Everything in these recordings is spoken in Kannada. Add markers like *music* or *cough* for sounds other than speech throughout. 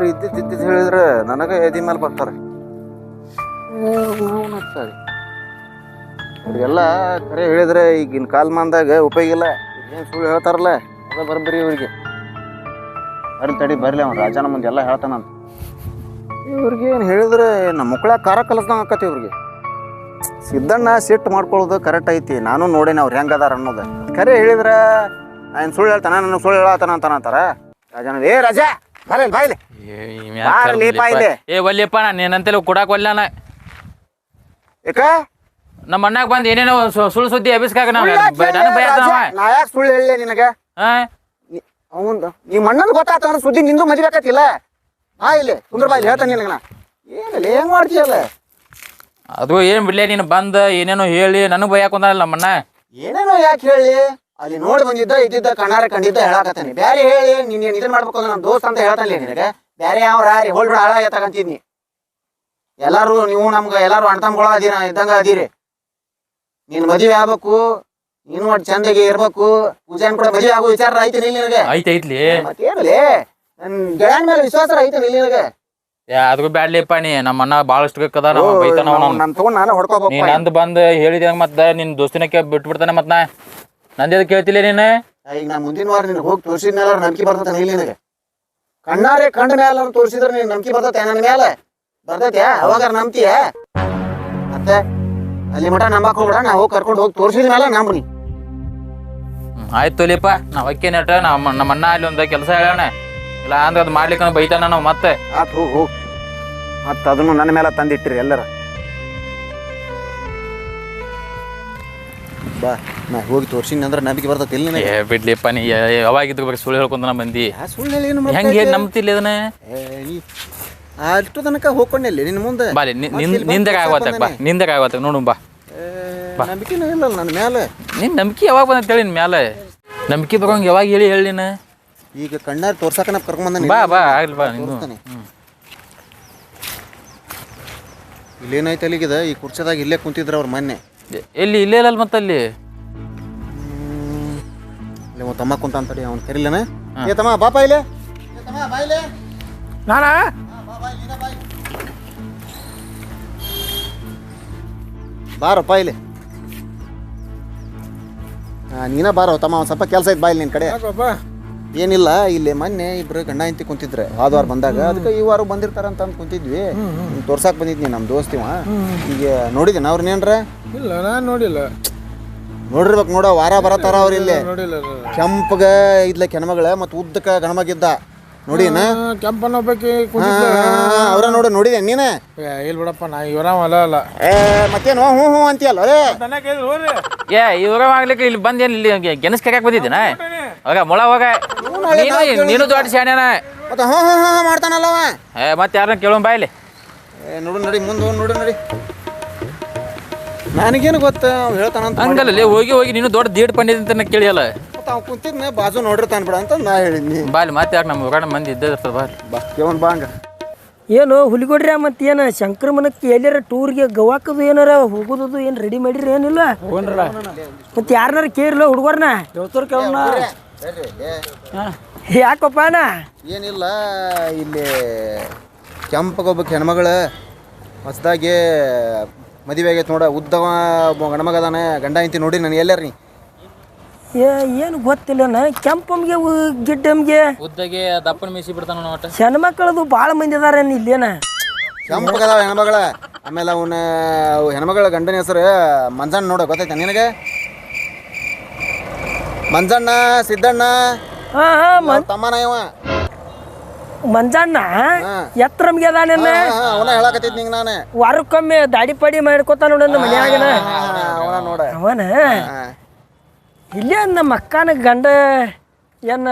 ಅವ್ರು ಇದ್ದಿದ್ದು ಹೇಳಿದ್ರೆ ನನಗೆ ಎದಿ ಮೇಲೆ ಬರ್ತಾರೆ. ಅವ್ರಿಗೆಲ್ಲ ಖರೆ ಹೇಳಿದ್ರೆ ಈಗಿನ ಕಾಲಮಾನದಾಗ ಉಪಯೋಗ ಇಲ್ಲ. ಏನು ಸುಳ್ಳು ಹೇಳ್ತಾರಲ್ಲ, ಅದ ಬರ್ಬರಿ ಇವ್ರಿಗೆ. ಬರ್ಲಿ ತಡಿ, ಬರ್ಲಿ ಅವ್ನು ರಾಜನ ಮುಂದೆ ಎಲ್ಲ ಹೇಳ್ತಾನಂತ ಇವ್ರಿಗೆ ಏನು ಹೇಳಿದ್ರೆ ನಮ್ಮ ಮಕ್ಕಳ ಕಾರ ಕಲಸ್ದಂಗೆ ಆಕತಿ ಇವ್ರಿಗೆ. ಸಿದ್ದಣ್ಣ ಸಿಟ್ಟು ಮಾಡ್ಕೊಳ್ಳೋದು ಕರೆಕ್ಟ್ ಐತಿ, ನಾನು ನೋಡೇನಿ ಅವ್ರು ಹೆಂಗದಾರ ಅನ್ನೋದು. ಖರೆ ಹೇಳಿದ್ರೆ, ನಾನು ಸುಳ್ಳು ಹೇಳ್ತಾನ, ನನಗೆ ಸುಳ್ಳು ಹೇಳತ್ತಾನ ಅಂತಾನಂತಾರ ರಾಜನ, ಏ ರಾಜ! ಬಾಯ್ಲಿ. ಏ ನಾನು ಕೊಡಾಕ ಒಲ್ಲಾನ ಯಾಕ? ನಮ್ಮ ಅಣ್ಣಾಗ ಬಂದು ಏನೇನೋ ಸುಳ್ಳು ಸುದ್ದಿ ನಾವು ಸುಳ್ಳು ಯಾಕ್ ನನಗೆ ಹೇಳ್ದೆ ಬೈತಾನವ ರಾಜ? ನಾ ಯಾಕೆ ಸುಳ್ಳು ಹೇಳಲಿ ನಿನಗೆ? ಅವಂದ ನಿಮ್ಮ ಅಣ್ಣನ ಗೊತ್ತಾತ ಅಂದ್ರೆ ಸುದ್ದಿ ನಿಂದು ಮದಿಬೇಕತ್ತಿಲ್ಲ ಬಾ ಇಲ್ಲಿ ಕುಂದ್ರ ಬಾ ಇಲ್ಲಿ ಹೇಳ್ತಾನೆ ನಿನಗೆ ನಾ. ಏನಿಲ್ಲ ಹೆಂಗ್ ಮಾಡ್ತೀಯಲ್ಲ ಅದು ಏನ್ ಬಿಡ್ಲೇ ನೀನು ಬಂದ ಏನೇನೋ ಹೇಳಿ ನನಗೆ ಭಯ ಕುಂದಲ್ಲ ನಮ್ಮ ಅಣ್ಣ. ಏನೇನೋ ಯಾಕೆ ಹೇಳಿ? ಅಲ್ಲಿ ನೋಡಿ ಬಂದಿದ್ದ ಇದ್ದಿದ್ದ ಕಣ್ಣಾರ ಕಂಡಿದ್ದ ಹೇಳಾಕತ್ತಾನೆ. ಬ್ಯಾರೆ ಹೇಳಿ ನೀನ್ ಏನ್ ಇದನ್ ಮಾಡ್ಬೇಕು ಅಂದ್ರೆ ನಮ್ಮ ದೋಸ್ತ ಅಂತ ಹೇಳ್ತಾನೆ ನಿನಗೆ. ಬ್ಯಾರೆ ಯಾವ ರಾರಿ ಹೋಲ್ಬಿಡ ಹಾಳ ತಗಂತಿದ್ನಿ ಎಲ್ಲಾರು ನೀವು ನಮ್ಗ ಎಲ್ಲಾರು ಅಣ್ತಮ್ಗಳ ಅದೀರ ಇದ್ದಂಗ ಅದೀರಿ. ನೀನ್ ಮದುವೆ ಆಗ್ಬೇಕು ನೀನು ಒಟ್ಟು ಚಂದಗೆ ಇರ್ಬೇಕು ಪೂಜೆ ಕೂಡ ಮದುವೆ ಆಗೋ ವಿಚಾರ ಐತಿ ನಿನಗೆ. ಐತೆ ಐತ್ಲಿ. ಮತ್ತೇನಲೇ? ನನ್ ಗೆಳೆಯನ್ ಮೇಲೆ ವಿಶ್ವಾಸ ಐತಿ ನಿನಗೆ. ಅದಕ್ಕೂ ಬ್ಯಾಡ್ಲಿಪ್ಪ ನೀ. ನಮ್ಮ ಅಣ್ಣ ಭಾಳಷ್ಟು ಕದ ನಾವು ಬೈತಾನ. ನನ್ ನಾನು ನೀ ಹೊಡ್ಕೋಬೇಕು ನಂದು ಬಂದು ಹೇಳಿದ ಮತ್ತೆ ನಿನ್ನ ದೋಸ್ತಿನ ಬಿಟ್ ಬಿಟ್ಬಿಡ್ತಾನೆ ಮತ್ತೆ ನಾ. ನಂದೇದು ಕೇಳ್ತಿಲ್ಲ ನೀನು? ಈಗ ನಾ ಮುಂದಿನ ವಾರ ನಿನ್ ಹೋಗಿ ತೋರಿಸಿದ ಮೇಲೆ ನಂಬಿಕೆ ಬರ್ತದೆ ಇಲ್ಲಿ ನಿನಗೆ. ಕಣ್ಣಾರೆ ಕಂಡ ಮೇಲೆ ತೋರಿಸಿದ್ರೆ ನೀನ್ ನಂಬಿಕೆ ಬರ್ತದೆ ನನ್ನ ಮೇಲೆ? ಬರ್ತೈತೆ ಅವಾಗ ನಂಬ್ತೀಯ? ಮತ್ತೆ ಅಲ್ಲಿ ಮಠ ನಂಬಕ್ ಹೋಗ್ಬೇಡ ನಾ ಹೋಗಿ ಕರ್ಕೊಂಡು ಹೋಗಿ ತೋರಿಸಿದ ಮೇಲೆ ನಂಬ್ರಿ ಆಯ್ತು ತೊಲಿಪ್ಪ ನಾವ್ ಅಕ್ಕಿ ನೆಟ್ಟ ನಮ್ಮ ನಮ್ಮ ಅಣ್ಣ ಅಲ್ಲಿ ಒಂದು ಕೆಲಸ ಹೇಳೋಣ ಇಲ್ಲ ಅಂದ್ರೆ ಅದು ಮಾಡ್ಲಿಕ್ಕೆ ಬೈತಾನ ನಾವು ಮತ್ತೆ. ಆತ್ ಹೋಗಿ ಹೋಗಿ. ಮತ್ತೆ ಅದನ್ನು ನನ್ನ ಮೇಲೆ ತಂದಿಟ್ಟಿರಿ ಎಲ್ಲರ. ಬಾ ನಾ ಹೋಗಿ ತೋರ್ಸಿನಿ ಅಂದ್ರೆ ನಂಬಿಕೆ ಬರ್ತೈತಿ ಇಲ್ಲಿ ಏ ಬಿಡ್ಲಿಪ್ಪ ನೀ ಯಾವಾಗ ಬರೀ ಸುಳ್ಳು ಹೇಳ್ಕೊಂತ ನಾ ಬಂದಿ. ಸುಳ್ಳು ಹೇಳಿ ಏನು ಹೆಂಗೆ ಏನು ನಂಬ್ತಿಲ್ಲ ಇದನ್ನ? ಅಷ್ಟು ತನಕ ಹೋಗ್ಕೊಂಡೆ ನಿನ್ನ ಮುಂದೆ. ಬಾ ಮತ್ತೆ ಇಲ್ಲಿ ಬಂದು ನಿಂದಾಗ ಆಗವತ್ತಾಗ ಬಾ ಬಂದಾನೆ. ನಿಂದಾಗ ಆಗವತ್ತಾಗ ನೋಡು ಬಾ. ಏ, ನಂಬಿಕೆನೇ ಇಲ್ಲ ನನ್ನ ಮೇಲೆ ನಿನ್ನ ನಂಬಿಕೆ ಯಾವಾಗ ಬಂದ ಹೇಳಿ ನಿನ್ ಮ್ಯಾಲೆ? ನಂಬಿಕೆ ಬರೋಂಗ ಯಾವಾಗ ಹೇಳಿ ಹೇಳಿ ನೀನು? ಈಗ ಕಣ್ಣಾರ್ ತೋರ್ಸಕ ನಾ ಕರ್ಕೊಂಡ್ ಬಂದ ಬಾ ಬಾ ಆಗ್ಲಿ ಬಾ ನಿಂದು ತೋರಿಸ್ತಾನೆ. ಇಲ್ಲೇನೈತೆ ಅಲ್ಲಿಗಿದೆ ಈ ಕುರ್ಚದಾಗ ಇಲ್ಲೇ ಕುಂತಿದ್ರ ಅವ್ರು ಮೊನ್ನೆ. ಎಲ್ಲಿ ಇಲ್ಲೇ ಇಲ್ಲ ಮತ್ತೆ ಅಲ್ಲಿ? ತಮ್ಮ ಕುಂತ ಅಂತಡಿ ಅವ್ನು ಕರಿಲೇನ ಏ ತಮ್ಮ ಬಾಪ ಇಲ್ಲೇ? ಏ ತಮ್ಮ, ಬಾ ಇಲ್ಲೇ. ನಾನಾ? ಬಾರಪ್ಪ ಇಲ್ಲಿ ಆ, ನೀನ ಬಾರೋ ತಮ್ಮ ಒಂದ್ ಸ್ವಲ್ಪ ಕೆಲಸ ಐತೆ ಬಾ ಇಲ್ಲಿ ನಿನ್ ಕಡೆ. ಯಾಕಪ್ಪ ಏನಿಲ್ಲ ಇಲ್ಲಿ ಮೊನ್ನೆ ಇಬ್ರು ಗಂಡ ಹೆಂಡತಿ ಕುಂತಿದ್ರೆ. ಹೋದ ವಾರ ಬಂದಾಗ ಅದಕ್ಕೆ ಈ ವಾರ ಬಂದಿರ್ತಾರ ಅಂತ ಅಂದ್ ಕುಂತಿದ್ವಿ. ತೋರ್ಸಾಕ್ ಬಂದಿದ್ನಿ ನಮ್ ದೋಸ್ತಿವ ಈಗ ನೋಡಿದೇನ ಅವ್ರನ್ನೇನ್ರ ಇಲ್ಲ ನಾನು ನೋಡಿಲ್ಲ. ನೋಡಿರ್ಬೇಕು ನೋಡ ವಾರ ಬರತಾರ ಅವ್ರ ಇಲ್ಲಿ. ನೋಡಿಲ್ಲ ನಾನು. ಕೆಂಪಗ ಇದ್ಲ ಕೆಣಮಗಳ ಮತ್ ಉದ್ದಕ ಗಣಮಗಿದ್ದ. ನೋಡಿನ ಆ, ಕೆಂಪನ ಒಬ್ಬಾಕಿ ಕುಂತಿದ್ದ ಅವ್ರ ನೋಡ ನೋಡಿದೆ ನೀನ? ಏ, ಇಲ್ಲ ಬಿಡಪ್ಪ ನಾ ಇವರ ಅಲ್ಲ ಅಲ್ಲ. ಏ ಮತ್ತೇನು? ಹ್ಞೂ ಹ್ಞೂ ಅಂತೀಯಲ್ಲ ಅರೇ ಏ ಇವರ ಆಗ್ಲಿಕ್ಕೆ ಇಲ್ಲಿ ಬಂದು ಏನು ಇಲ್ಲಿ ಗೆಣಸ್ ಕರ್ಯಾಕ್ ಬಂದಿದ್ದೀನ? ಹೋಗ ಮೊಳ ಹೋಗ. ನೀನು ನೀನು ದೊಡ್ಡ ಶಾಣ್ಯನ ಮತ್ತೆ ಹ್ಞೂ ಹ್ಞೂ ಹ್ಞೂ ಮಾಡ್ತಾನಲ್ಲವ ಏ ಮತ್ತೆ ಯಾರನ್ನ ಕೇಳೋಣ ಬಾಯ್ಲಿ ಏ ನೋಡು ನಡಿ ಮುಂದೆ ಹೋಗಿ ನೋಡು ನಡಿ. ನನಗೇನು ಗೊತ್ತ ಅವ್ನು ಹೇಳ್ತಾನಂತ ಹಂಗಲ್ಲ ಹೋಗಿ ಹೋಗಿ ನೀನು ದೊಡ್ಡ ದೀಡ್ ಪಂಡಿತ ಅಂತ ಕೇಳಿಯಲ್ಲ. ಮತ್ತೆ ಅವ್ನು ಕುಂತಿದ್ನ ಬಾಜು ನೋಡಿರ್ತಾನ ಬಿಡ ಅಂತ ನಾ ಹೇಳಿದ್ನಿ. ಬಾಲಿ ಮತ್ತೆ ಯಾಕೆ ನಮ್ಮ ಹೊರಗಡೆ ಮಂದಿ ಇದ್ದೇ ಇರ್ತದೆ ಬಾಲಿ ಬಾ ಕೇವನ್ ಬಾ ಹಂಗ. ಏನು ಹುಲಿಗೊಡ್ರಿ ಮತ್ತೆ ಏನು ಶಂಕ್ರಮನಕ್ಕೆ ಎಲ್ಲಾರ ಟೂರ್ಗೆ ಗವಾಕದು ಏನಾರ ಹೋಗೋದು ಏನು ರೆಡಿ ಮಾಡಿರಿ ಏನಿಲ್ಲ? ಮತ್ತೆ ಯಾರನ್ನಾರ ಕೇರಿಲ್ಲ ಹುಡುಗರ್ನ? ಯಾಕಪ್ಪ ಅಣ್ಣ? ಏನಿಲ್ಲ ಇಲ್ಲಿ ಕೆಂಪಗೊಬ್ಬ ಹೆಣ್ಮಗಳು ಹೊಸದಾಗಿ ಮದುವೆ ಆಗೈತೆ ನೋಡ. ಉದ್ದವ ಗಂಡ್ಮಗ ಅದಾನ ಗಂಡ ಇಂತಿ ನೋಡಿ ನಾನು ಎಲ್ಲಾರ ನೀ ಏನು ಗೊತ್ತಿಲ್ಲನ ಕೆಂಪಮ್ಗೆ ಗಿಡ್ಡಮ್ಗೆ. ಉದ್ದಗೆ ದಪ್ಪನ ಮೀಸಿ ಬಿಡ್ತಾನ ನೋಟ ಹೆಣ್ಮಕ್ಳದು ಭಾಳ ಮಂದಿ ಅದಾರ ಇಲ್ಲೇನ? ಕೆಂಪಗದಾವ ಹೆಣ್ಮಗಳ. ಆಮೇಲೆ ಅವನ ಹೆಣ್ಮಗಳ ಗಂಡನ ಹೆಸರು ಮಂಜಾನ್ ನೋಡ ಗೊತ್ತೈತೆ ನಿನಗೆ? ಮಂಜಣ್ಣ ಸಿದ್ದಣ್ಣ. ಹಾ ಹಾ ಅವ್ನ್ ತಮ್ಮನ ಇವ. ಮಂಜಣ್ಣ ಎತ್ತರ ಅದಾನ ಅವನ ಹೇಳಕತ್ತಿದ್ ನಿಂಗೆ ನಾನು. ವಾರಕ್ಕೊಮ್ಮೆ ದಾಡಿ ಪಾಡಿ ಮಾಡ್ಕೊತ ನೋಡ ಮನ್ಯಾಗನ? ಅವನ ನೋಡ. ಅವನ? ಇಲ್ಲೇ ನಮ್ಮ ಅಕ್ಕನ ಗಂಡ ಏನ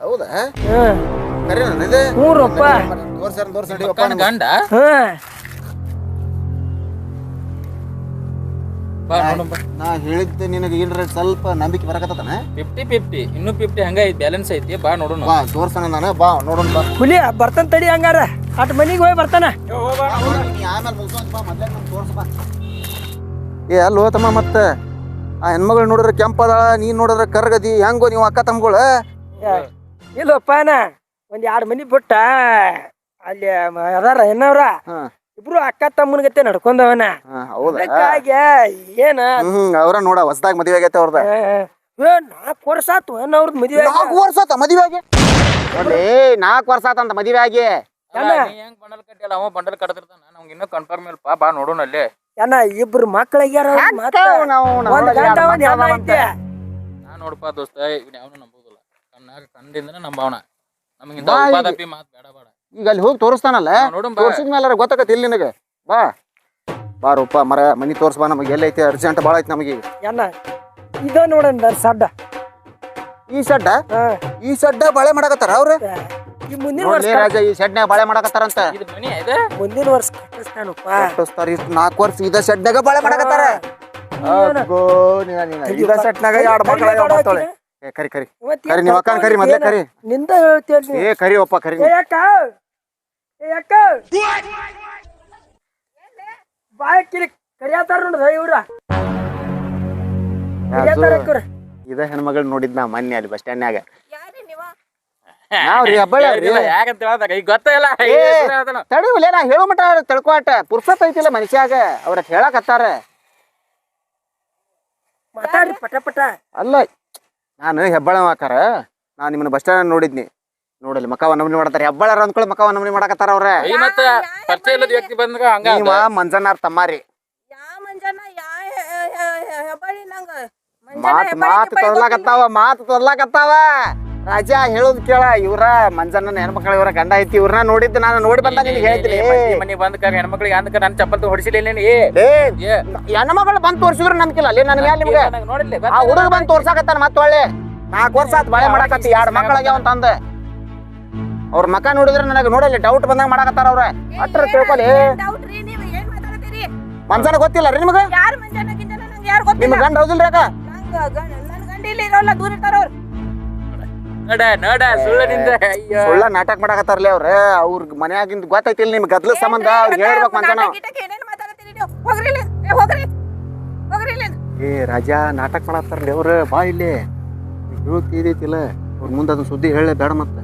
ಹೌದಾ? ತೋರ್ಸ್ಯಾರ ತೋರ್ಸ್ ನಡಿಯಪ್ಪ ಗಂಡ? ಹ್ಮ್ ಬಾ ನಾ ಹೇಳಿದ್ದೆ ನಿನಗೆ ಏನ್ರ ಸ್ವಲ್ಪ ನಂಬಿಕೆ ಬರಕತ್ತಾನ ಫಿಫ್ಟಿ ಫಿಫ್ಟಿ ಇನ್ನೂ ಫಿಫ್ಟಿ ಹಂಗ ಐತಿ ಬ್ಯಾಲೆನ್ಸ್ ಐತಿ. ಬಾ ನೋಡೋಣ. ಬಾ ತೋರ್ಸಣ ನಾನು ಬಾ ನೋಡೋಣ ಬಾ. ಹುಲಿ ಬರ್ತಾನ ತಡಿ ಹಂಗಾರ. ಅಟ್ ಮನಿಗೆ ಹೋಗಿ ಬರ್ತಾನ ಆಮೇಲೆ ಮುಗ್ಸೋಂತ ಬಾ ಮೊದ್ಲೇ ನಮ್ಗೆ ತೋರ್ಸ್ ಬಾ. ಏ ಅಲ್ಲೋ ತಮ್ಮ ಮತ್ತೆ? ಆ ಹೆಣ್ಮಗಳು ನೋಡಿದ್ರೆ ಕೆಂಪದ ನೀನ್ ನೋಡಿದ್ರೆ ಕರ್ಗದಿ ಹೆಂಗೋ ನೀವು ಅಕ್ಕ ತಮ್ಗಳು ಇಲ್ಲಪ್ಪ ಒಂದ್ ಎರಡು ಮನಿ ಬಿಟ್ಟ. ಅಲ್ಲಿ ಅದಾರ ಹೆಣ್ಣವ್ರ. ಹಾ. ಇಬ್ರು ಅಕ್ಕ ತಮ್ಮನ ಗತೆ ನಡ್ಕೊಂಡವನ. ಹಾ ಹೌದಾ? ಅದಕ್ಕಾಗಿ ಏನ? ಹ್ಮ್ ಅವ್ರ ನೋಡ ಹೊಸದಾಗ ಮದುವೆ ಆಗೈತೆ ಅವ್ರದ. ಏ, ನಾಲ್ಕು ವರ್ಷ ಆತು ಏನ್ ಅವ್ರದ್ದು ಮದುವೆ ನಾಲ್ಕು ವರ್ಷ ಆತ ಮದ್ವೆ ಆಗಿ? ನೋಡ್ಲಿ ನಾಲ್ಕು ವರ್ಷ ಆತಂತ ಮದ್ವೆ ಆಗಿ. ಅಲ್ಲ, ನೀ ಹೆಂಗ್ ಬಂಡಲ್ ಕಟ್ಟಿಲ್ಲ ಅವ ಬಂಡಲ್ ಕಟ್ತಿರ್ತಾನ ನಮ್ಗೆ ಇನ್ನೂ ಕನ್ಫರ್ಮ್ ಇಲ್ಲಪ್ಪ ಬಾ ನೋಡೋಣ ಅಲ್ಲಿ. ಏನ ಇಬ್ರು ಮಕ್ಕಳಿಗ್ಯಾರ ಮತ್ತ ನಾವು ನಮ್ಮ ಒಂದ್ ಒಳಗೆ ಗಂಡ ಎರಡು ಒಂದ್ ಹೆಣ್ಣ ಮಕ್ಕಳು ನಾ ನೋಡಪ್ಪ ದೋಸ್ತ ಇವ್ನ ಯಾವನು ನಂಬೋದಿಲ್ಲ. ಕಣ್ಣಾಗ ಕಂಡಿಂದನೇ ನಂಬವನ. ನಮಗಿಂತ. ಉಪಾದಪಿ ಮಾತು ಬೇಡ ಬೇಡ ಈಗ ಅಲ್ಲಿ ಹೋಗಿ ತೋರಿಸ್ತಾನಲ್ಲ? ನೋಡೋಣ ಬಾ. ತೋರ್ಸಿದ್ಮೇಲೆ ಗೊತ್ತಾಗತ್ತೆ ಇಲ್ಲಿ ನಿನಗೆ. ಬಾ. ಬಾರಪ್ಪ ಮರ ಮನಿ ತೋರ್ಸ್ ಬಾ ನಮಗೆ ಐತೆ ಅರ್ಜೆಂಟ್ ಭಾಳ ಐತೆ ನಮಗೆ ಇದ ನೋಡಣ್ಣ ಸಡ್ಡ. ಈ ಸಡ್ಡ? ಹಾ. ಈ ಸಡ್ಡ ಬಾಳೆ ಮಾಡಕತ್ತಾರ ಅವ್ರ? ಈ ಮುಂದಿನ ವರ್ಷ ನೋಡ್ಲಿ ರಾಜ ಈ ಸಡ್ನ್ಯಾಗ ಬಾಳೆ ಮಾಡಕತ್ತಾರಂತ. ಇದು ಮನಿ ಇದೆ? ಮುಂದಿನ ವರ್ಷ ಕಟ್ಟಿಸ್ತಾನಪ್ಪ. ಕಟ್ಟಿಸ್ತಾರ. ಇಷ್ಟು ನಾಲ್ಕು ವರ್ಷ ಇದ ಬಾಳೆ ಮಾಡಕತ್ತಾರ. ಅಗ್ಗೋ, ನೀನ- ನೀನ. ಇದ ಸೆಟ್ನಾಗ ಎರಡು ಮಕ್ಕಳ ಬರ್ತಾಳೆ ಏ ಕರಿ ಕರಿ. ಕರಿ ನೀವು ಅಕ್ಕನ ಕರಿ ಮೊದ್ಲೇ ಕರಿ. ನಿಂದ ಹೇಳ್ತೇಳಿ ಏ ಕರಿ ಒಪ್ಪ ಕರಿ. ಏ ಅಕ್ಕ. ಏ ಅಕ್ಕ. ಬಾಯ್ ಕಿರಿ. ಕರಿಯಾತಾರ ಇವ್ರ. ಇದ ಹೆಣ್ಮಗಳು ನೋಡಿದ್ ನಾ ಮೊನ್ನೆ ಅಲ್ಲಿ ಬಸ್ ಸ್ಟ್ಯಾಂಡ್ನಾಗ ಯಾರಿ ನೀವ? ನಾವ್ರಿ ಹಬ್ಬಳ ಯಾಕಂತ ಹೇಳ್ದಾಗ ಈಗ ಗೊತ್ತಿಲ್ಲ. ತಡಿವಲ್ಲ ನಾ ಹೇಳೋ ಮಟ ತಿಳ್ಕೊಟ ಪುರ್ಸತ್ ಐತಿಲ್ಲ ಮನುಷ್ಯಾಗ. ಅವ್ರ ಹೇಳಕತ್ತಾರ ಮಾತಾಡ್ರಿ ಪಟ ಪಟ. ಅಲ್ಲ ನಾನು ಹೆಬ್ಬಳ ಹಾಕಾರ ನಾನು ನಿಮ್ಮನ್ನ ಬಸ್ ಸ್ಟ್ಯಾಂಡ್ ನೋಡಿದ್ನಿ. ನೋಡಲಿ ಮಕವ ನಮನಿ ಮಾಡತ್ತಾರ. ಹೆಬ್ಬಾಳರ ಅಂದ್ಕೊಳ್ಳಿ ಮಕವ ನಮನಿ ಮಾಡಕತ್ತಾರ ಅವ್ರೆ. ಈ ಮತ್ತ ಪರಿಚಯ ಇಲ್ಲದ ವ್ಯಕ್ತಿ ಬಂದಾಗ ಹಂಗ ನೀವ ಮಂಜನಾರ್ ತಮ್ಮಾರಿ. ಯಾ ಮಂಜನ ಯಾ ಮಾತು ಹೆಬ್ಬಾಳಿ ನಂಗ ಮಾತ್ ಹೆಬ್ಬಾಳಿ ಮಾತ್ ಗಿಬ್ಬಾಳಿ ತೊರ್ಲಾಕತ್ತಾವ ಮಾತ್ ತೊರ್ಲಾಕತ್ತಾವ. ರಾಜ ಹೇಳೋದ್ ಕೇಳ ಇವ್ರ ಮಂಜಣ್ಣನ ಹೆಣ್ಮಕ್ಳ ಇವ್ರ ಗಂಡ ಐತಿ ಇವ್ರನ್ನ ನೋಡಿದ್ದು ನಾನು ನೋಡಿ ಬಂದ ನಿನ್ಗೆ ಹೇಳ್ತೀನಿ. ಮನಿ ಬಂದ ಹೆಣ್ಮಕ್ಳಿಗೆ ಅಂದ್ಕ ನನ್ನ ಚಪ್ಪಲ್ ಹೊಡಿಸಿಲ್ಲ ಏ. ಏ ಏ. ಹೆಣ್ಮಗಳು ಬಂದ್ ತೋರ್ಸಿದ್ರು ನಮ್ಕಿಲ್ಲ ಅಲ್ಲಿ ನನ್ ಮ್ಯಾಲ ನಿಮ್ಗೆ? ನೋಡಿಲ್ಲ ಆ ಹುಡುಗ ಬಂದ್ ತೋರ್ಸಾಕತ್ತಾನ ಮತ್ತ ಒಳ್ಳೆ? ನಾಲ್ಕು ವರ್ಷ ಆತ್ ಬಾಳೆ ಮಾಡಾಕತ್ತಿ ಎರಡ್ ಮಕ್ಕಳಾಗ್ಯಾವ ಅಂತ ಅಂದ ಅವ್ರ ಮಕ್ಕ ನೋಡಿದ್ರೆ ನನಗೆ ನೋಡಲಿ ಡೌಟ್ ಬಂದಂಗ ಮಾಡಕತ್ತಾರ ಅವ್ರ. ಅಟ್ರ ತಿಳ್ಕೊಲಿ ಮಂಜನ ಗೊತ್ತಿಲ್ಲ ರೀ ನಿಮ್ಗೆ? ನಿಮ್ಗೆ ಮಂಜನ ಗಂಡ ಹೌದಿಲ್ರಿ ಅಕ್ಕ? ನೋಡ ನೋಡ ಸುಳ್ಳನಿಂದ ಅಯ್ಯೋ. ಸುಳ್ಳ ನಾಟಕ ಮಾಡಕತ್ತಾರಲ್ಲೇ ಅವ್ರ. ಅವ್ರ ಮನ್ಯಾಗಿಂದ ಗೊತ್ತೈತಿಲ್ಲ ನಿಮ್ ಗದ್ಲ ಸಂಬಂಧ? ಅವ್ರಿಗೆ ಹೇಳ್ಬೇಕು ಮಂಜನ ನಾಟಕ ಏನೇನ್ ಮಾತಾಡ್ತೀರಿ ನೀವು? ಏ, ರಾಜಾ ಹೋಗ್ರಿ ಏ ರಾಜ ನಾಟಕ ಮಾಡತ್ತಾರಲಿ ಅವ್ರ. ಬಾ ಇಲ್ಲಿ. ಹೇಳ್ತಿದೈತಿಲ್ಲ ಅವ್ರ ಮುಂದೆ ಅದನ್ನ ಸುದ್ದಿ ಹೇಳ ಬೇಡ ಮತ್ತ.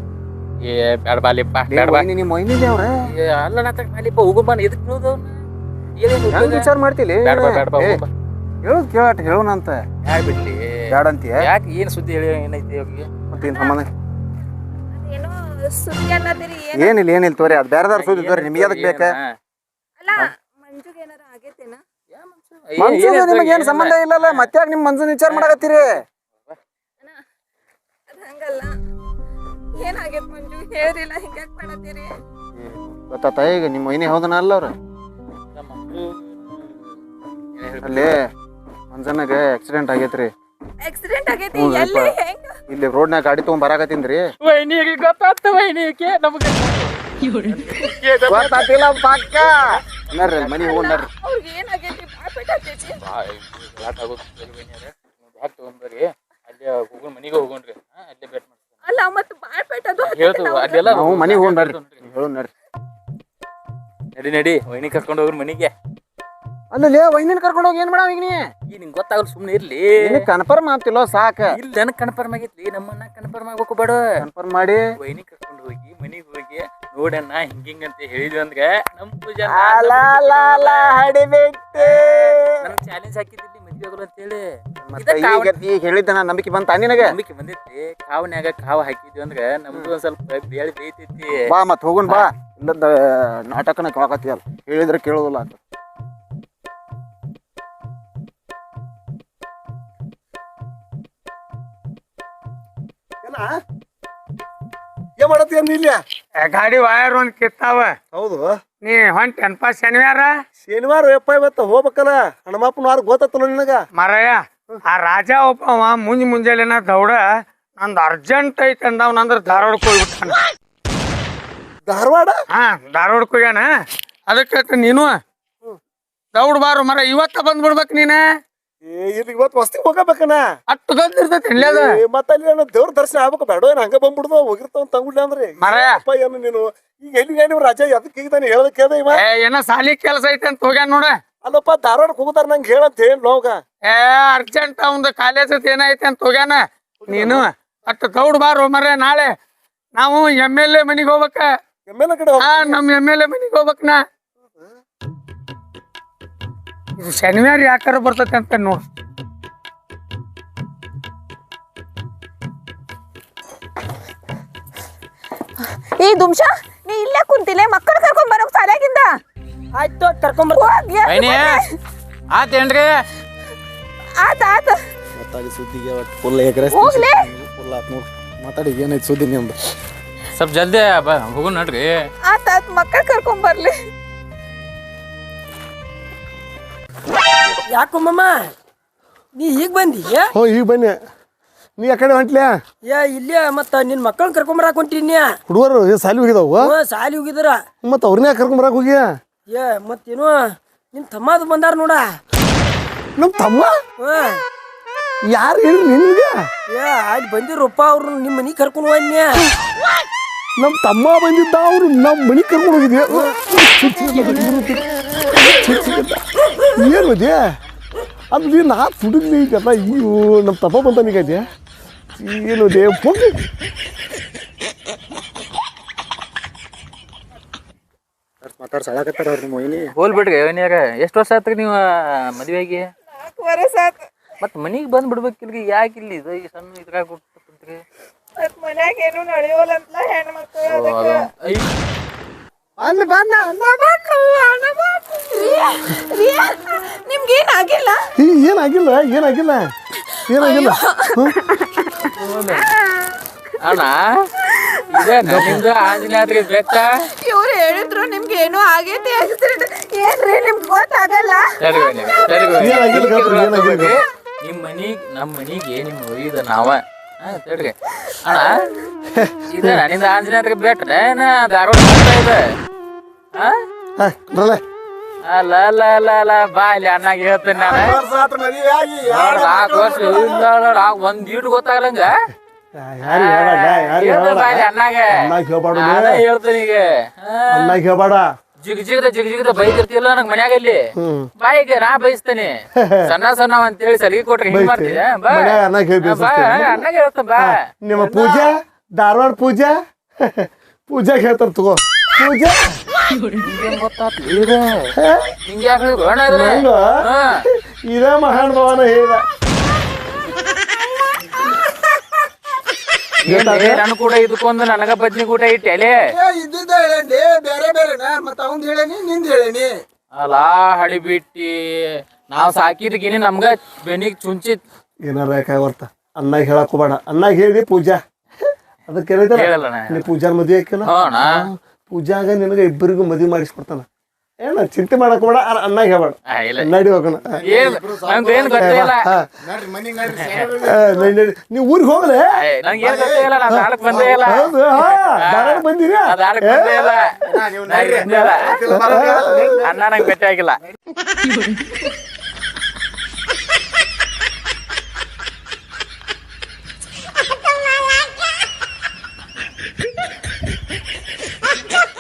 ಏ ಬ್ಯಾಡ ಬಾಲಿಪ್ಪ ಏ, ಬ್ಯಾಡ ಬಾ. ನಿಮ್ಮ ವೈನಿದೆ ಅವ್ರ. ಏ ಅಲ್ಲ ನಾಟಕ ಬಾಲಿಪ್ಪ ಬಾ ಎದಕ್ ನೋದು ಏನೇನು ಹೆಂಗ್ ವಿಚಾರ ಮಾಡ್ತಿಲಿ? ಬೇಡ ಬಾ ಬ್ಯಾಡ ಬಾ ಹೇಳೋದ್ ಕೇಳಟ್ ಹೇಳೋಣ ಅಂತ ಯಾಕೆ ಬಿಡ್ಲಿ ಅಂತೀಯ? ಯಾಕೆ ಏನ್ ಸುದ್ದಿ ಹೇಳಿ ಏನೈತಿ ಅವ್ರಿಗೆ? ಮತ್ತೇನ್ ಸಂಬಂಧ? ಅದೇನೋ ಸುದ್ದಿ ಅನ್ನತ್ತೀರಿ ಏನ್ ಏನಿಲ್ಲ ಏನಿಲ್ಲ ತೋರಿ ಅದು ಬೇರೆದಾರ ಸುದ್ದಿ ತೋರಿ ನಿಮಗೆ ಅದಕ್ಕೆ ಬೇಕ? ಅಲ್ಲ ಮಂಜುಗೆ ಏನಾರ ಆಗೈತೇನ? ಮನ್ಸೂಗ ನಿಮಗೆ ಏನ್ ಸಂಬಂಧ ಇಲ್ಲಲ್ಲ ಮತ್ತೆ ನಿಮ್ಮ ಮನ್ಸನ್ ವಿಚಾರ ಮಾಡಕತ್ತೀರಿ? ಅದ್ ಹಂಗಲ್ಲ. ಏನಾಗೈತ್ ಮಂಜು? ಹೇಳ್ರಿಲ್ಲ ಹಿಂಗ್ಯಾಕ್ ಮಾಡತ್ತೀರಿ? ಗೊತ್ತಾತ ಈಗ ನಿಮ್ಮ ವೈನಿ ಹೌದನ ಅಲ್ಲ ಅವ್ರ? ಅಲ್ಲಿ ಮಂಜನಾಗ ಆಕ್ಸಿಡೆಂಟ್ ಆಗೈತ್ರಿ. ಆಕ್ಸಿಡೆಂಟ್ ಆಗೈತಿ? ಎಲ್ಲಿ. ಹೆಂಗ ಇಲ್ಲಿ ರೋಡ್ನಾಗ ಗಾಡಿ ತಗೊಂಡ್ ಬರಾಕತ್ತೀನ್ರಿ ವೈನಿಗೆ ಗೊತ್ತಾಗ್ತ ವೈನಿಗೆ ನಮಗೆ. ಗೊತ್ತಾತಿಲ್ಲ ಪಕ್ಕ. ನಡ್ರಿ ಮನಿ ಹೋಗೋಣ ನಡ್ರಿ. ಅವ್ರಿಗೆ ಏನಾಗೈತಿ ಬಾಳ್ ಪೆಟ್ಟಾಗೈತಿ ಬ್ಯಾಗ್ ತಗೊಂಡ್ಬರ್ರಿ ಅಲ್ಲಿ ಹೋಗೋಣ ಮನಿಗೆ ಹೋಗೋಣ್ರಿ. ಅಲ್ಲೇ ಬೇಟ್ ಅಲ್ಲ ಮತ್ತೆ ಬಾಳ್ ಹೇಳ್ತು ಅಲ್ಲೆಲ್ಲ ನಾವು ಮನೆಗೆ ನಡ್ರಿ. ನಡ್ರಿ. ನಡಿ ನಡಿ ವೈನಿ ಕರ್ಕೊಂಡು ಹೋಗ್ರಿ ಮನಿಗೆ. ಅಲ್ಲೇ ವೈನಿನ ಕರ್ಕೊಂಡು ಹೋಗಿ ಏನ್ ಮಾಡಾವ ಈಗ ನೀ? ಈ ನಿಂಗೆ ಗೊತ್ತಾಗಲ್ಲ ಸುಮ್ಮನೆ ಇರ್ಲಿ. ಕನ್ಫರ್ಮ್ ಆಗ್ತಿಲ್ಲೋ ಸಾಕ. ಇಲ್ಲಿ ನನಗೆ ಕನ್ಫರ್ಮ್ ಆಗೈತಿ ನಮ್ಮನ್ನ ಕನ್ಫರ್ಮ್ ಆಗ್ಬೇಕು ಬೇಡ. ಕನ್ಫರ್ಮ್ ಮಾಡಿ. ವೈನಿ ಕರ್ಕೊಂಡು ಹೋಗಿ ಮನಿಗೆ ಹೋಗಿ ನೋಡಣ್ಣ ಹಿಂಗಿಂಗ್ ಹಿಂಗಂತ ಹೇಳಿದ್ವಿ ಅಂದ್ರೆ ನಮ್ಮ ಪೂಜಾ ನನಗೆ ಚಾಲೆಂಜ್ ಹಾಕಿದ್ದಿಲ್ಲಿ ಮದ್ವೆ ಆಗೋಲ್ಲ ಅಂತೇಳಿ. ಈಗ ಈಗ ಹೇಳಿದ್ದ ನಾ ನಂಬಿಕೆ ಬಂತ ನಿನಗೆ? ನಂಬಿಕೆ ಬಂದೈತಿ ಕಾವನ್ಯಾಗ ಕಾವ ಹಾಕಿದ್ವಿ ಅಂದ್ರೆ ನಮ್ದು ಒಂದ್ ಸ್ವಲ್ಪ ಬೇಳೆ ಬೇಯ್ತೈತಿ ಬಾ ಮತ್ ಹೋಗುನ್ ಬಾ. ಇಲ್ಲದ ನಾಟಕನ ಕೇಳಕತ್ತೀಯಲ್ಲ. ಹೇಳಿದ್ರೆ ಕೇಳೋದಿಲ್ಲ ಅಂತ. ಏನ್ ಮಾಡತ್ತೀಯ ಇಲ್ಲಿ? ಗಾಡಿ ವಾಯರ್ ಒಂದ್ ಕಿತ್ತಾವ. ಹೌದು. ನೀ ಹೊಂಟೆನ್ಪ ಶನಿವಾರ? ಶನಿವಾರ ಯಪ್ಪ ಇವತ್ತು ಹೋಗ್ಬೇಕಲ್ಲ. ಹಣಮಪ್ಪನ ವಾರ ಗೊತ್ತತ್ತಲ್ಲ ನಿನಗ. ಮರಯ್ಯ ಆ ರಾಜ ಒಬ್ಬವ ಮುಂಜ್ ಮುಂಜಾನೆನ ದೌಡ ನಂದು ಅರ್ಜೆಂಟ್ ಐತೆ ಅಂದವನಂದ್ರ ಧಾರವಾಡಕ್ಕೆ ಹೋಗ್ಬಿಟ್ಟಾನ. ಧಾರವಾಡ? ಹಾ ಧಾರವಾಡಕ್ಕೆ ಹೋಗ್ಯಾನ. ಅದಕ್ಕೆ ನೀನು ದೌಡ್ ಬಾರು ಮರ ಇವತ್ತ ಬಂದ್ಬಿಡ್ಬೇಕು ನೀನ. ಏ ಇಲ್ಲಿ ಇವತ್ತು ವಸ್ತಿ ಹೋಗಬೇಕನ ಅಷ್ಟು ಅದ. ಇಲ್ಲದ ಮತ್ತೆ ಅಲ್ಲಿ ಏನೋ ದೇವ್ರ ದರ್ಶನ ಆಗ್ಬೇಕು ಬೇಡ ಏನ್ ಹಂಗ ಬಂದ್ಬಿಡ್ದು ಹೋಗಿರ್ತಾವ ತಂಗುಡ್ಲಿ ಅಂದ್ರೆ. ಅಪ್ಪ ಏನು ನೀನು? ಈಗ ಎಲ್ಲಿ ನೀವು ರಾಜ ಅದಕ್ಕೆ ಈಗ ತಾನೆ ಹೇಳದಕ್ಕೆ ಕೇಳ್ದೆ ಇವ? ಏ ಏನೋ ಸಾಲಿ ಕೆಲಸ ಐತೆ ಅಂತ ಹೋಗ್ಯಾನ ನೋಡ. ಅಲ್ಲಪ್ಪ ಧಾರವಾಡಕ್ಕೆ ಹೋಗುದಾರ ನಂಗೆ ಹೇಳಂತ ಹೇಳಿ ನೋಗ ಏ ಅರ್ಜೆಂಟ್ ಅವಂದು ಕಾಲೇಜ್ ಏನೈತೆ ಅಂತ ಹೋಗ್ಯಾನ. ನೀನು ಅಷ್ಟು ದೌಡ್ ಬಾರು ಮರ ನಾಳೆ ನಾವು ಎಂ ಎಲ್ ಎ ಮನಿಗೆ ಹೋಗ್ಬೇಕ. ಎಂ ಎಲ್ ಎ ಕಡೆ ಆ ನಮ್ಮ ಎಂ ಎಲ್ ಎ ಮನೆಗೆ ಹೋಗ್ಬೇಕ್ ನಾ ಇದು ಶನಿವಾರ ಯಾಕಾರ ಬರ್ತೈತೆ ಅಂತ ನೋಡು. ಈ ದುಮ್ಶ ನೀ ಇಲ್ಲೇ ಕುಂತಿಲ್ಲ ಮಕ್ಕಳು ಕರ್ಕೊಂಡ್ ಬರೋಕ್ ಸಾಲಾಗಿಂದ ಆಯ್ತು ಕರ್ಕೊಂಬರ್ ಬರ್ತೀನಿ ಆತೇನ್ರಿ ಆತ ಆತ ಮಾತಾಡಿ ಸುದ್ದಿಗೆ ಒಟ್ಟು ಫುಲ್ ಎಕರೆ ಹೋಗ್ಲಿ. ಫುಲ್ ಆತ್ ನೋಡು. ಮಾತಾಡಿ ಏನೈತೆ ಸುದ್ದಿ ನಿಮ್ದು? ಸ್ವಲ್ಪ ಜಲ್ದಿ ಹೋಗು ನಡ್ರಿ. ಆತ ಆತ ಮಕ್ಕಳು ಕರ್ಕೊಂಡ್ ಬರ್ಲಿ. ಯಾಕೊಮ್ಮಮ್ಮ ನೀ ಈಗ ಬಂದಿ ಹೋ ಈಗ ಬನ್ನಿ ನೀ ಯಾಕಡೆ ಕಡೆ ಹೊಂಟ್ಲ್ಯಾ ಯಾ ಇಲ್ಲೇ ಮತ್ತ ನಿನ್ ಮಕ್ಕಳನ್ನ ಕರ್ಕೊಂಬರಾಕ್ ಹೊಂಟಿನಿ ಹುಡುಗರು ಏ ಸಾಲಿ ಹೋಗಿದಾವು ಹ್ಞೂ ಸಾಲಿ ಹೋಗಿದ್ರ ಮತ್ತೆ ಅವ್ರನ್ನ ಕರ್ಕೊಂಬರಕ್ಕೆ ಹೋಗಿ ಏ ಮತ್ತೇನು ನಿನ್ ತಮ್ಮದು ಬಂದಾರ ನೋಡ ನಮ್ಮ ತಮ್ಮ ಹ್ಞೂ ಯಾರು ಹೇಳಿ ನಿನ್ಗೆ ಏ ಅಲ್ಲಿ ಬಂದಿರಪ್ಪ ಅವ್ರು ನಿಮ್ಮ ಮನೆಗೆ ಕರ್ಕೊಂಡು ಹೋಗ್ನ್ಯಾ ನಮ್ಮ ತಮ್ಮ ಬಂದಿದ್ದ ಅವರು ನಮ್ಮ ಮನೆ ಕರ್ಕೊಂಡು ಹೋಗಿದ್ವಿ ಏನು ಮಧ್ಯ ಅಲ್ಲಿ ನಾ ತುಡಿದ್ಲಿ ಈಗಲ್ಲ ಅಯ್ಯೋ ನಮ್ಮ ತಪ್ಪ ಬಂತ ನೀಗೈತೆ ಏನು ದೇ ಹೋಗಿ ಮಾತಾಡ್ಸಾಳಕತ್ತಾರ ಅವ್ರ ನಿಮ್ಮ ಮೊಯ್ನಿ ಹೋಲ್ ಬಿಡ್ರಿ ಅವನ್ಯಾರ ಎಷ್ಟು ವರ್ಷ ಆತ್ರಿ ನೀವು ಮದುವೆಗೆ ವರಸ ಮನಿಗೆ ಮತ್ ಮನಿಗ್ ಬಂದ್ ಬಿಡ್ಬೇಕಿಲ್ರಿ ಯಾಕೆ ಇಲ್ಲಿ ಇದು ಈ ಸಣ್ಣ ಇದ್ರಾಗ ಮನ್ಯಾಗ ಏನು ಹೆಣ್ಮಕ್ಳು ಅಲ್ಲಿ ಬಂದ ನಿಮ್ಗೆ ಏನಾಗಿಲ್ಲ ಈ ಏನಾಗಿಲ್ಲ ಏನಾಗಿಲ್ಲ ಏನಾಗಿಲ್ಲ? ಅಣ್ಣ ನಿಮ್ದು ಆಂಜನೇಯದ್ರಿ ಬೆಟ್ಟ ಇವ್ರು ಹೇಳಿದ್ರು ನಿಮ್ಗೆ ಏನೋ ಆಗೈತಿ accident. ಏನ್ರಿ ನಿಮ್ಗೆ ಗೊತ್ತಾಗಲ್ಲ ಸರಿ ಬನ್ನಿ, ಸರಿ ಬನ್ನಿ. ಏನಾಗಿಲ್ಲ ಗೌಡ್ರು, ಏನಾಗಿಲ್ಲ? ನಿಮ್ ಮನಿಗ್ ನಮ್ ಮನಿಗೆ ನಿಮ್ ಒಯ್ದ ನಾವ ತಡ್ರಿ. ಅಣ್ಣ ಇದ ನಿಂದ ಧಾರವಾಡ ಇದೆ? ಹಾ? ಹಾ, ಬರಲ್ಲ. ಅಲ್ಲ ಅಲ್ಲ ಅಲ್ಲ ಅಲ್ಲ ಬಾ ಇಲ್ಲಿ ಅಣ್ಣಾಗ ಹೇಳ್ತೇನೆ ನಾನು. ನೋಡ್, ನಾಲ್ಕು ವರ್ಷ ಇಲ್ಲ ನೋಡ್, ಆ ಒಂದ್ ಈಟು ಗೊತ್ತಾಗಲ್ಲಂಗ ಯಾರು ಹೇಳಲ್ಲ ಯಾರು ಹೇಳ್ತೇನೆ ಹೇಳಲ್ಲ. ಬಾ ಇಲ್ಲಿ ಅಣ್ಣಾಗ. ಅಣ್ಣಾಗ ಹೇಳ್ಬಾರ್ದು ನಾನೇ ಹೇಳ್ತೇನೆ ಈಗ. ಹಾ. ಅಣ್ಣಾಗ ಹೇಳ್ಬೇಡ ಜಿಗ್ ಜಿಗದ ಜಿಗ್ ಜಿಗದ ಬೈದಿರ್ತಿಲ್ಲ ನಂಗೆ ಮನ್ಯಾಗ ಇಲ್ಲಿ? ಹ್ಮ್. ಬಾಯಿಗೆ ನಾ ಬಯಸ್ತೇನೆ *laughs* ಸಣ್ಣ ಸಣ್ಣ ಅಂತೇಳಿ ಸಲಿಗೆ ಕೊಟ್ರೆ ಹಿಂಗ್ ಮಾಡ್ತಿದ್ದೆ ಬಾ. ಮನ್ಯಾಗ ಹೇಳಿ ಬಾ. ಅಣ್ಣಾಗ ಬಾ ನಿಮ್ಮ ಪೂಜಾ? ಧಾರವಾಡ ಪೂಜಾ? *laughs* ಪೂಜಾ ಹೇಳ್ತಾರ ತಗೋ. ಪೂಜಾ? ಗೊತ್ತಾತ್? ಇದು ನಂಗ? ಇದೇ ಮಹಾನ್ ಭವನ ಹೇಳಿದ. ನನ್ ಕೂಡ ಇದಕ್ಕೊಂದು ನನಗ ಬದ್ನಿ ಕೂಟ ಇಟ್ಟೆಲೆ ಇದ್ದಿದ್ದ ಹೇಳೇನಿ ಬೇರೆ ಬೇರೆನ ಮತ್ತ ಅವಂದ್ ಹೇಳೇನಿ ನಿಂದ್ ಹೇಳೇನಿ. ಅಲಾ ಹಳಿ ಬಿಟ್ಟಿ ನಾವ್ ಸಾಕಿದ್ಗಿನಿ ನಮ್ಗ ಬೆನಿಗ್ ಚುಂಚಿ ಏನಾರ ಯಾಕಾಗ್ಬರ್ತ ಅನ್ನಾಗ ಹೇಳಕ್ ಹೋಗ್ಬೇಡ. ಅನ್ನಾಗ ಹೇಳಿ ಪೂಜಾ. ಅದಕ್ಕೆ ನೀ ಪೂಜಾರ ಮದ್ವೆ ಹಾಕಿಲ್ಲ. ಪೂಜಾಗ ನಿನಗ ಇಬ್ಬರಿಗೂ ಮದ್ವೆ ಮಾಡಿಸ್ಕೊಡ್ತಾನ. ಏನ ಚಿಂತೆ ಮಾಡಕ್ ಬೇಡ ಅಣ್ಣಾಗ ಹೇಳ್ಬೇಡ ನಡಿ ಹೋಗೋಣ. ನಡಿ. ಊರಿಗೆ ಹೋಗ್ಲೆ? ಧಾರವಾಡ ಬಂದಿರ. ಅಣ್ಣ ನಂಗೆ ಭೇಟಿ ಆಗಿಲ್ಲ